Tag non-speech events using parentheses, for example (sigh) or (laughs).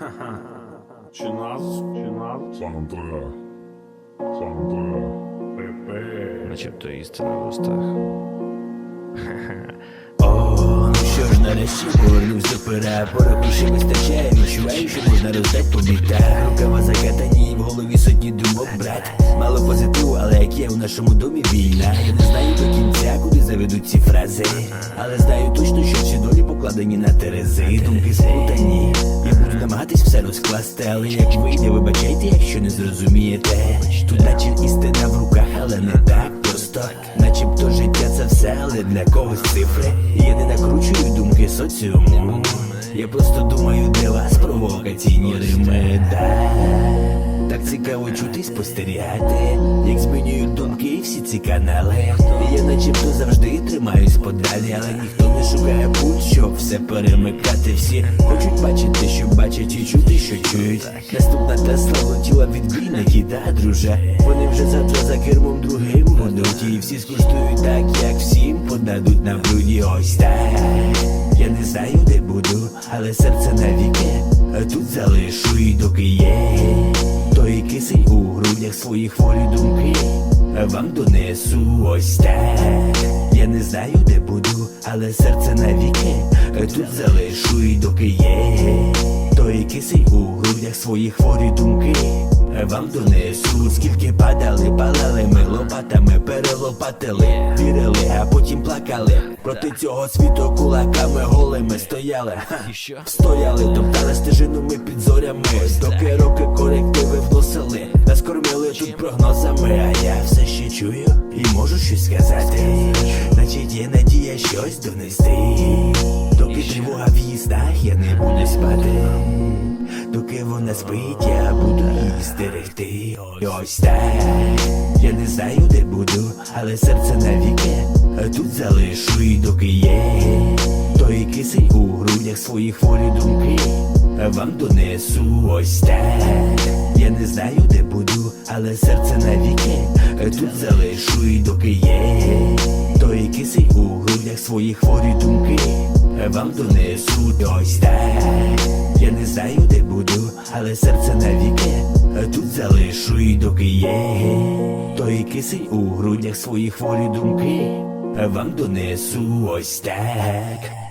(laughs) Чи нас, чи нас, Сантре. Сантре. Пепе. Начебто істина в устах. (laughs) О, ну що ж, нарешті повернусь до пера Пора грошей вистачає, відчуваю, що можна роздать по бітах Рукава закатані, в голові сотні думок, брат Мало позитиву, але як є у нашому домі війна Я не знаю до кінця, куди заведуть ці фрази Але знаю точно, що всі долі покладені на терези Думки буду намагатись все розкласти, але як вийде, вибачайте, якщо не зрозумієте. Тут наче істина в руках, але не так просто. Начебто життя це все, але для когось цифри. Я не накручую думки соціуму. Я просто думаю, для вас провокаційні рими. Так цікаво чути й спостерігати, як змінюють думки всі ці канали. І я начебто завжди тримаюсь подалі, але ніхто не шукає путь, щоб все перемикати. Всі хочуть бачити, що бачать, і чути, що чують. Наступна Тесла влетіла від бійники, да, друже. Вони вже завтра за кермом другим будуть. І всі скуштують так, як всім подадуть на блюді. Ось так. Я не знаю, де буду, але серце навіки тут залишу і доки є. Той кисень у грудях своїх хворі думки вам донесу ось так. Я не знаю, де буду, але серце навіки тут залишу і доки є. Той кисень у грудях своїх хворі думки вам донесу, скільки падали, палали ми лопатами, перелопатили, вірили, а потім плакали. Проти цього світу кулаками голими стояли. Стояли, топтали стежину ми під зорями. Доки роки чую і можу щось сказати. Значить є надія щось донести. Доки тривога в її снах, я не буду спати. Доки вона спить, я буду її стерегти. Ось так. Я не знаю, де буду, але серце навіки тут залишу і доки є. Той кисень у грудях свої хворі думки вам донесу ось так. Не знаю, де буду, але серце навіки тут залишу і доки є. Той кисень у грудях свої хворі думки вам донесу ось так. Я не знаю, де буду, але серце навіки тут залишу і доки є. Той кисень у грудях свої хворі думки вам донесу ось так.